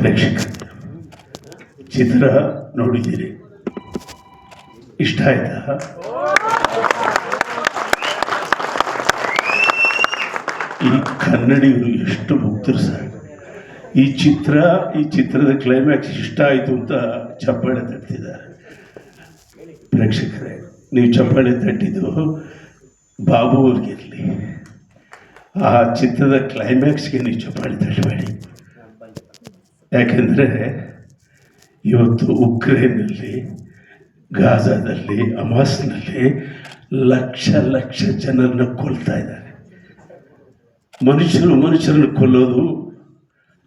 ಪ್ರೇಕ್ಷಕ ಚಿತ್ರ ನೋಡಿದ್ದೀರಿ. ಇಷ್ಟ ಆಯ್ತಾ? ಈ ಕನ್ನಡಿಗರು ಎಷ್ಟು ಮುಗ್ಧರು ಸರ್. ಈ ಚಿತ್ರ, ಈ ಚಿತ್ರದ ಕ್ಲೈಮ್ಯಾಕ್ಸ್ ಇಷ್ಟ ಆಯಿತು ಅಂತ ಚಪ್ಪಾಳೆ ತಟ್ಟಿದ್ದಾರೆ. ಪ್ರೇಕ್ಷಕರೇ, ನೀವು ಚಪ್ಪಾಳೆ ತಟ್ಟಿದ್ದು ಬಾಬು ಅವ್ರಿಗಿರಲಿ. ಆ ಚಿತ್ರದ ಕ್ಲೈಮ್ಯಾಕ್ಸ್ಗೆ ನೀವು ಚಪ್ಪಾಳೆ ತಟ್ಟಬೇಡಿ. ಯಾಕೆಂದರೆ ಇವತ್ತು ಉಕ್ರೇನಲ್ಲಿ ಗಾಜಾದಲ್ಲಿ ಅಮಾಸ್ನಲ್ಲಿ ಲಕ್ಷ ಲಕ್ಷ ಜನರನ್ನ ಕೊಲ್ತಾ ಇದ್ದಾರೆ. ಮನುಷ್ಯರು ಮನುಷ್ಯರನ್ನು ಕೊಲ್ಲೋದು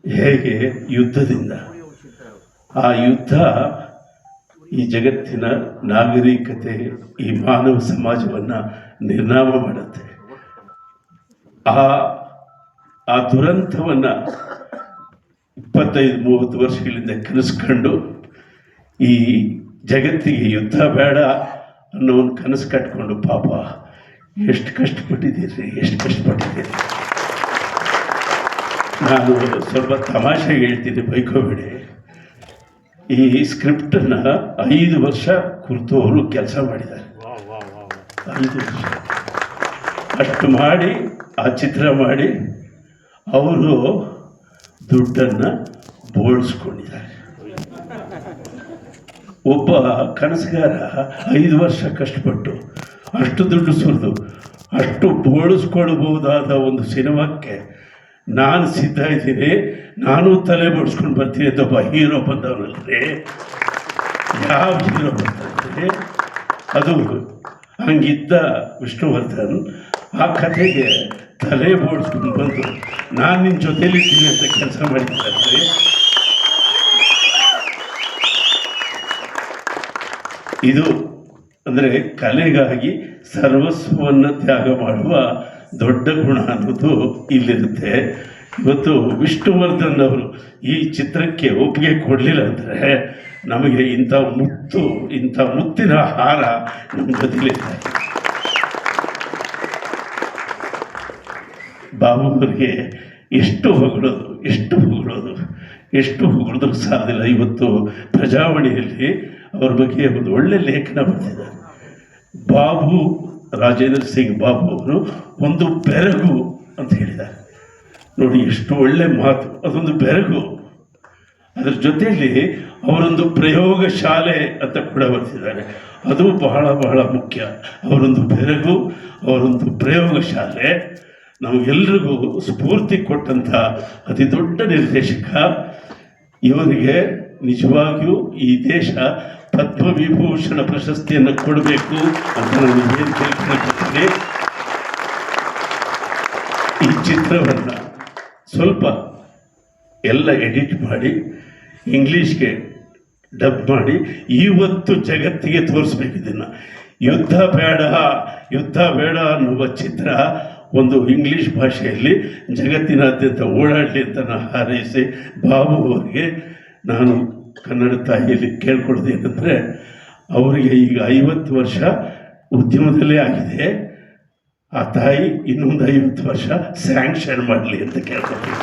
ಹೇಗೆ ಯುದ್ಧದಿಂದ? ಆ ಯುದ್ಧ ಈ ಜಗತ್ತಿನ ನಾಗರಿಕತೆ, ಈ ಮಾನವ ಸಮಾಜವನ್ನು ನಿರ್ನಾಮ ಮಾಡುತ್ತೆ. ಆ ಆ ದುರಂತವನ್ನು ಇಪ್ಪತ್ತೈದು, ಮೂವತ್ತು ವರ್ಷಗಳಿಂದ ಕನಸ್ಕೊಂಡು ಈ ಜಗತ್ತಿಗೆ ಯುದ್ಧ ಬೇಡ ಅನ್ನೋ ಒಂದು ಕನಸು ಕಟ್ಕೊಂಡು, ಪಾಪ, ಎಷ್ಟು ಕಷ್ಟಪಟ್ಟಿದ್ದೀರಿ ಎಷ್ಟು ಕಷ್ಟಪಟ್ಟಿದ್ದೀರಿ? ನಾನು ಸ್ವಲ್ಪ ತಮಾಷೆಗೆ ಹೇಳ್ತೀನಿ, ಬೈಕೋಬೇಡಿ. ಈ ಸ್ಕ್ರಿಪ್ಟನ್ನು ಐದು ವರ್ಷ ಕುರಿತು ಅವರು ಕೆಲಸ ಮಾಡಿದ್ದಾರೆ. ಐದು ವರ್ಷ. ಅಷ್ಟು ಮಾಡಿ, ಆ ಚಿತ್ರ ಮಾಡಿ, ಅವರು ದುಡ್ಡನ್ನು ಬೋಳಿಸ್ಕೊಂಡಿದ್ದಾರೆ. ಒಬ್ಬ ಕನಸುಗಾರ ಐದು ವರ್ಷ ಕಷ್ಟಪಟ್ಟು ಅಷ್ಟು ದುಡ್ಡು ಸುರಿದು ಅಷ್ಟು ಬೋಳಿಸ್ಕೊಳ್ಬಹುದಾದ ಒಂದು ಸಿನಿಮಾಕ್ಕೆ ನಾನು ಸಿದ್ಧ ಇದ್ದೀನಿ, ನಾನು ತಲೆ ಬಡಿಸ್ಕೊಂಡು ಬರ್ತೀನಿ ಅಂತ ಒಬ್ಬ ಹೀರೋ ಬಂದವನಲ್ರಿ. ಯಾವ ಹೀರೋ ಬಂದ್ರೆ ಅದು ಹಂಗಿದ್ದ ವಿಷ್ಣುವರ್ಧನ್ ಆ ಕಥೆಗೆ ತಲೆ ಓಡಿಸ್ಕೊಂಡು ಬಂದು ನಾನು ನಿನ್ನ ಜೊತೆಲಿದ್ದೀನಿ ಅಂತ ಕೆಲಸ ಮಾಡಿದ್ದಾರೆ ಇದು ಅಂದರೆ ಕಲೆಗಾಗಿ ಸರ್ವಸ್ವವನ್ನು ತ್ಯಾಗ ಮಾಡುವ ದೊಡ್ಡ ಗುಣ ಅನ್ನೋದು ಇಲ್ಲಿರುತ್ತೆ. ಇವತ್ತು ವಿಷ್ಣುವರ್ಧನ್ ಅವರು ಈ ಚಿತ್ರಕ್ಕೆ ಒಪ್ಪಿಗೆ ಕೊಡಲಿಲ್ಲ ಅಂದರೆ ನಮಗೆ ಇಂಥ ಮುತ್ತು, ಇಂಥ ಮುತ್ತಿನ ಹಾರ ನಮ್ಮ ಜೊತೆಲಿದೆ. ಅವರಿಗೆ ಎಷ್ಟು ಹೊಗಳೋದು ಎಷ್ಟು ಹೊಗಳೋದು, ಎಷ್ಟು ಹೊಗಳಿದ್ರು ಸಾಧ್ಯಲ್ಲ ಇವತ್ತು ಪ್ರಜಾವಾಣಿಯಲ್ಲಿ ಅವ್ರ ಬಗ್ಗೆ ಒಂದು ಒಳ್ಳೆ ಲೇಖನ ಬಂದಿದೆ. ಬಾಬು, ರಾಜೇಂದ್ರ ಸಿಂಗ್ ಬಾಬು ಅವರು ಒಂದು ಬೆರಗು ಅಂತ ಹೇಳಿದ್ದಾರೆ. ನೋಡಿ, ಎಷ್ಟು ಒಳ್ಳೆ ಮಾತು, ಅದೊಂದು ಬೆರಗು. ಅದರ ಜೊತೆಯಲ್ಲಿ ಅವರೊಂದು ಪ್ರಯೋಗ ಶಾಲೆ ಅಂತ ಕೂಡ ಬರ್ತಿದ್ದಾರೆ. ಅದು ಬಹಳ ಬಹಳ ಮುಖ್ಯ. ಅವರೊಂದು ಬೆರಗು, ಅವರೊಂದು ಪ್ರಯೋಗ ಶಾಲೆ. ನಮಗೆಲ್ಲರಿಗೂ ಸ್ಫೂರ್ತಿ ಕೊಟ್ಟಂತಹ ಅತಿ ದೊಡ್ಡ ನಿರ್ದೇಶಕ. ಇವರಿಗೆ ನಿಜವಾಗಿಯೂ ಈ ದೇಶ ಪದ್ಮವಿಭೂಷಣ ಪ್ರಶಸ್ತಿಯನ್ನು ಕೊಡಬೇಕು ಅಂತ ನಾನು ಏನು ಕೇಳ್ಕೊಳ್ತೀನಿ ಈ ಚಿತ್ರವನ್ನು ಸ್ವಲ್ಪ ಎಲ್ಲ ಎಡಿಟ್ ಮಾಡಿ, ಇಂಗ್ಲೀಷ್ಗೆ ಡಬ್ ಮಾಡಿ, ಇವತ್ತು ಜಗತ್ತಿಗೆ ತೋರಿಸ್ಬೇಕಿದ್ದನ್ನು ಯುದ್ಧ ಬೇಡ ಯುದ್ಧ ಬೇಡ ಅನ್ನುವ ಚಿತ್ರ ಒಂದು ಇಂಗ್ಲಿಷ್ ಭಾಷೆಯಲ್ಲಿ ಜಗತ್ತಿನಾದ್ಯಂತ ಓಡಾಡಲಿ ಅಂತ ನಾನು ಹಾರೈಸಿ ಬಾಬು ಅವರಿಗೆ ನಾನು ಕನ್ನಡ ತಾಯಿಯಲ್ಲಿ ಕೇಳ್ಕೊಳ್ಳೋದು ಏನಂದರೆ, ಅವರಿಗೆ ಈಗ ಐವತ್ತು ವರ್ಷ ಉದ್ಯಮದಲ್ಲೇ ಆಗಿದೆ. ಆ ತಾಯಿ ಇನ್ನೊಂದು ಐವತ್ತು ವರ್ಷ ಸ್ಯಾಂಕ್ಷನ್ ಮಾಡಲಿ ಅಂತ ಕೇಳ್ಕೊಳ್ತೀನಿ